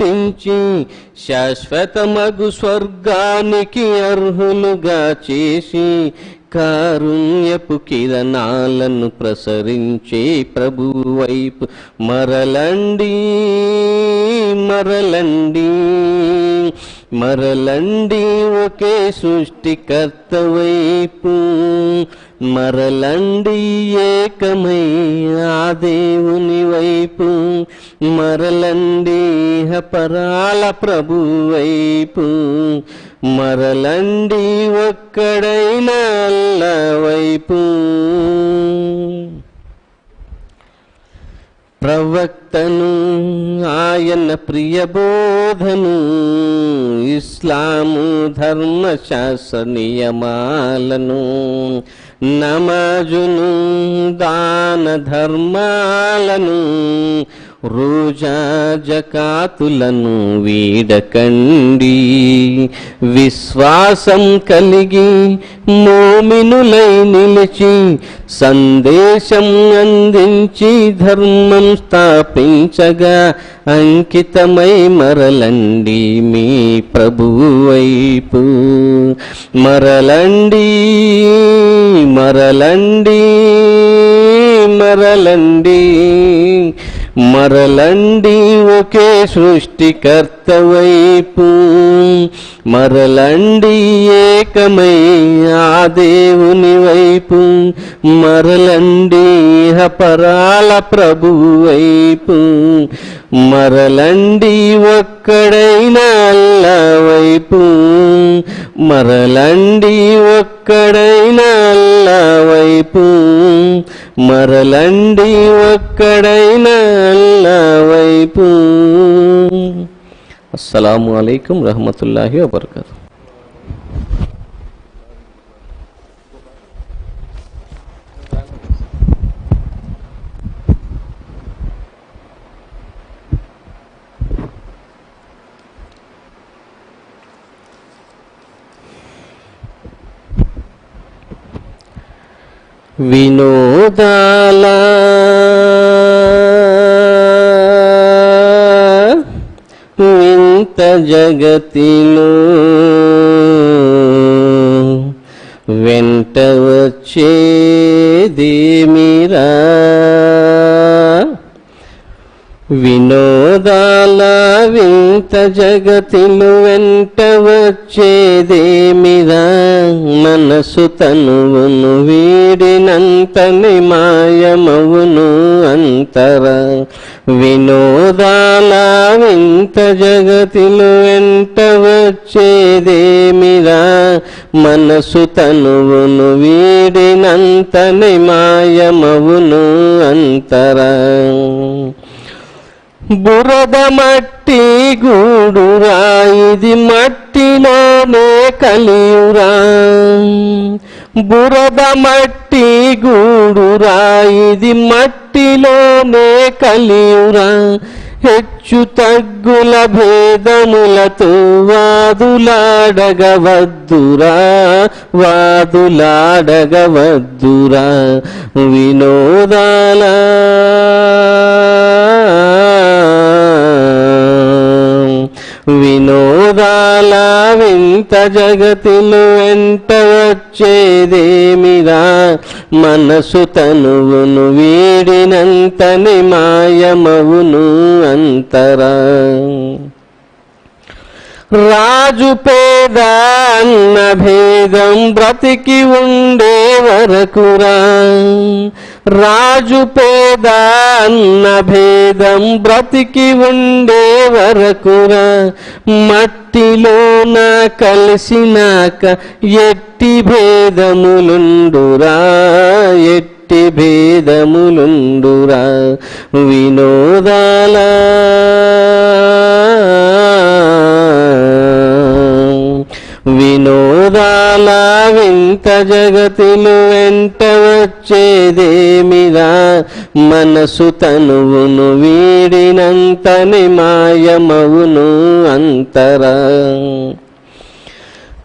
రప్పించి శాశ్వతమగు స్వర్గానికి అర్హులుగా చేసి కారుణ్యపు కిరణాలను ప్రసరించే ప్రభు వైపు మరలండి మరలండి మరలండి ఒకే సృష్టికర్త వైపు. మరలండి ఏకమై ఆ దేవుని వైపు మరలండి హపరాల ప్రభు వైపు మరలండి ఒక్కడైన అల్ల వైపు. ప్రవక్తను ఆయన ప్రియబో బోధను ఇస్లాము ధర్మశాస్త్ర నియమాలను నమాజును దాన ధర్మాలను రోజా జకాతులను వీడకండి విశ్వాసం కలిగి మోమినులై నిలిచి సందేశం అందించి ధర్మం స్థాపించగా అంకితమై మరలండి మీ ప్రభువు వైపు. మరలండి మరలండి మరలండి. మరలండి ఒకే సృష్టికర్త వైపు మరలండి ఏకమై ఆ దేవుని వైపు. మరలండి పరాల ప్రభు వైపు మరలండి ఒక్కడైన వైపు మరలండి ఒక్కడైన వైపు మరలండి ఒక్కడైన అల్ల వైపు. అస్సలం అయికం రహమతుల్లాహి వబర్కతు. వినోదాల. వింత జగతిలో వెంట వచ్చేదేమిరా? వినోదాల వింత జగతిలు వెంట వచ్చేదేమిరా? మనసు తనువును వీడినంతని మాయమవును అంతర? వినోదాల వింత జగతిలు వెంట వచ్చేదేమిరా? మనసు తనువును వీడినంతని మాయమవును అంతరా? బురద మట్టి గూడురా ఇది మట్టిలోనే కలియురా. బురద మట్టి గూడురా ఇది మట్టిలోనే కలియురా. హెచ్చు తగ్గుల భేదములతో వాదులాడగవద్దురా వాదులాడగవద్దురా. వినోదాలా ఇంత జగతిను వెంట వచ్చేదేమిరా? మనసు తనువును వీడినంతని మాయమవును అంతరా? రాజు పేద అన్న భేదం బ్రతికి ఉండే వరకురా. రాజు పేద అన్న భేదం బ్రతికి ఉండే వరకురా మట్టిలోన కలిసినాక ఎట్టి భేదములుండురా ఎట్టి భేదములుండురా వినోదాలా. వినోదాల వింత జగతిలు వెంట వచ్చేదేమిరా? మనసు తనువును వీడినంతని మాయమవును అంతరా?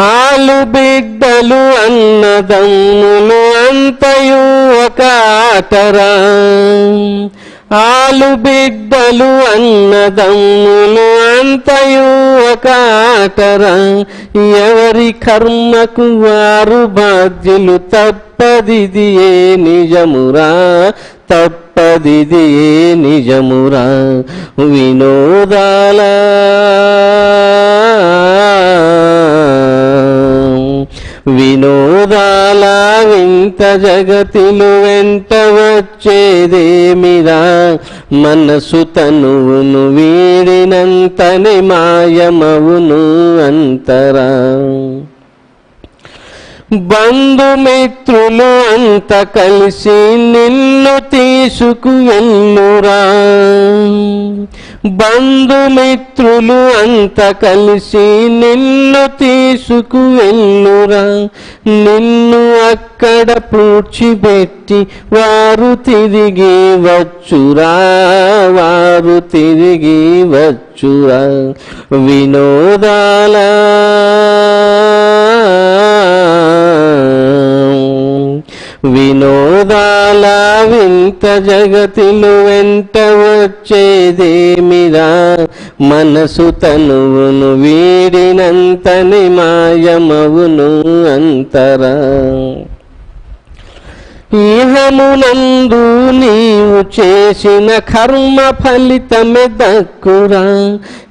ఆలు బిడ్డలు అన్నదమ్ములు అంతయు ఒక ఆటరా? ఆలు బిడ్డలు అన్నదమ్ములు అంతయు ఆటరా. ఎవరి కర్మకు వారు బాధ్యులు తప్పదిది ఏ నిజమురా? తప్పదిది ఏ నిజమురా? వినోదాల వినోదా ఇంత జగతిలు వెంట వచ్చేదేమిరా? మనసు తనువును వీడినంతని మాయమవును అంతరా? బంధుమిత్రులు అంత కలిసి నిన్ను తీసుకు వెళ్ళురా? బంధుమిత్రులు అంత కలిసి నిన్ను తీసుకు వెళ్ళురా. నిన్ను అక్కడ పూడ్చిపెట్టి వారు తిరిగి వచ్చురా వారు తిరిగి వచ్చురా. వినోదాలా వినోదాల వింత జగతిలు వెంట వచ్చేదేమిరా? మనసు తనువును వీడినంతని మాయమవును అంతరా? ఈహమునందు నీవు చేసిన కర్మ ఫలితమే దక్కురా.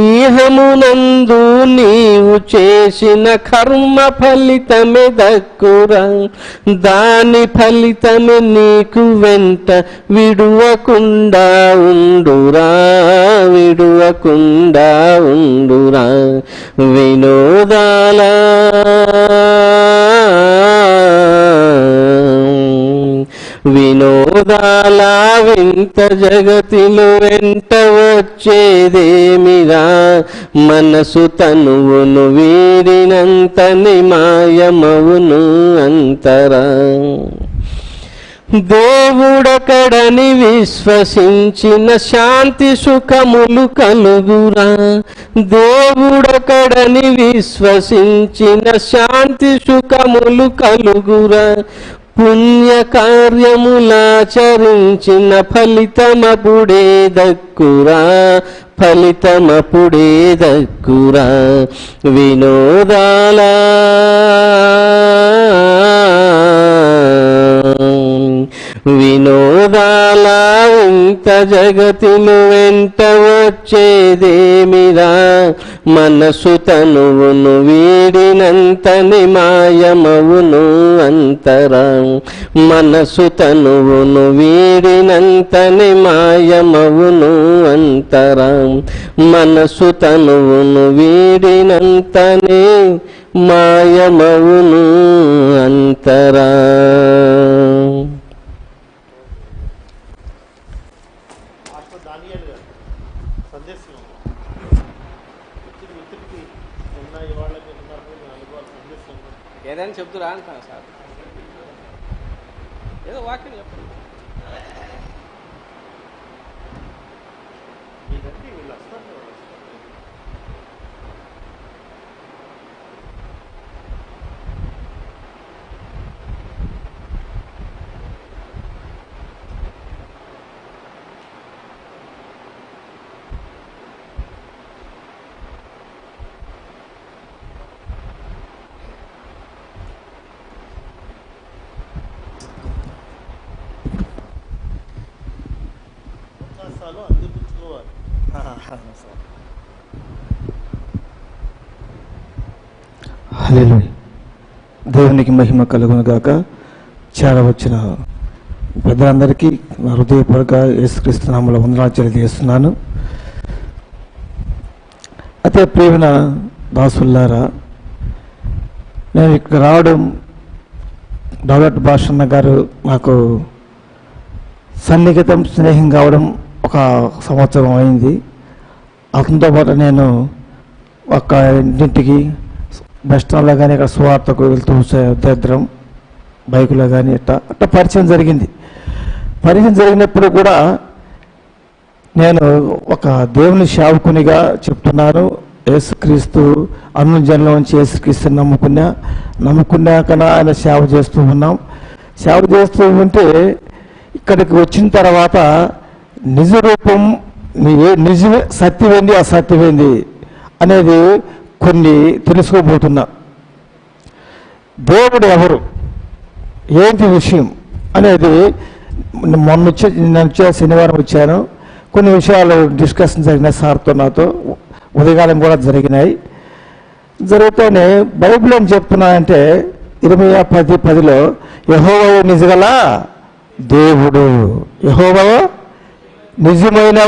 ఈహమునందు నీవు చేసిన కర్మ ఫలితమే దక్కురా. దాని ఫలితమే నీకు వెంట విడువకుండా ఉండురా విడువకుండా ఉండురా. వినోదాల వినోదాల వింత జగతిలో వెంట వచ్చేదేమిరా? మనసు తనువును వీడినంతని మాయమవును అంతరా? దేవుడకడని విశ్వసించిన శాంతి సుఖములు కలుగురా. దేవుడకడని విశ్వసించిన శాంతి సుఖములు కలుగురా. పుణ్యకార్యములాచరించిన ఫలితమపుడే దక్కురా ఫలితమపుడే దక్కురా. వినోదాల. వినోదాల. ఇంత జగతిను వెంట వచ్చేదేమిరా? మనసు తనువును వీడినంతని మాయమవును అంతరా? మనసు తనువును వీడినంతని మాయమవును అంతరా? మనసు తనువును వీడినంతని మాయమవును అంతరా? దానియల్ గారు సందేశం. ఒత్తిడి ఒత్తిడికి నిన్న ఇవాళ అనుభవాలు సందేశం. ఏదైనా చెప్తురా అంటాను సార్. ఏదో వాక్యం చెప్పండి. అవకాశాలు అందిపుచ్చుకోవాలి దేవునికి మహిమ కలుగును గాక. చేరవచ్చిన పెద్దలందరికీ నా హృదయపూర్వక యేసుక్రీస్తు నామములో వందనాలు తెలియజేస్తున్నాను. అయితే ప్రేమన దాసుల్లారా నేను ఇక్కడ రావడం డాక్టర్ భాషన్న గారు నాకు సన్నిహితం స్నేహం కావడం ఒక సంవత్సరం అయింది. అతనితో పాటు నేను ఒక ఇంటింటికి బస్ స్టాండ్లో కానీ ఇక్కడ సువార్తకు వెళ్తూ దరిద్రం బైకులో కానీ ఇట్లా అట్లా పరిచయం జరిగింది. పరిచయం జరిగినప్పుడు కూడా నేను ఒక దేవుని సేవకునిగా చెప్తున్నాను. యేసుక్రీస్తు అన్ను జన్మలోంచి యేసుక్రీస్తుని నమ్ముకున్నా నమ్ముకున్నాక ఆయన సేవ చేస్తూ ఉన్నాం. సేవ చేస్తూ ఉంటే ఇక్కడికి వచ్చిన తర్వాత నిజ రూపం నిజ ఏ- నిజమే సత్యమేంది అసత్యమేంది అనేది కొన్ని తెలుసుకోబోతున్నా. దేవుడు ఎవరు? ఏంటి విషయం అనేది మొన్న వచ్చే నిన్న శనివారం వచ్చాను. కొన్ని విషయాలు డిస్కషన్ జరిగినాయి సార్తో నాతో. ఉదయకాలం కూడా జరిగినాయి. జరిగితేనే బైబిల్ ఏం చెప్తున్నానంటే ఇరవై పది పదిలో యహోవయ నిజగల దేవుడు. యహోవయ నిజమైన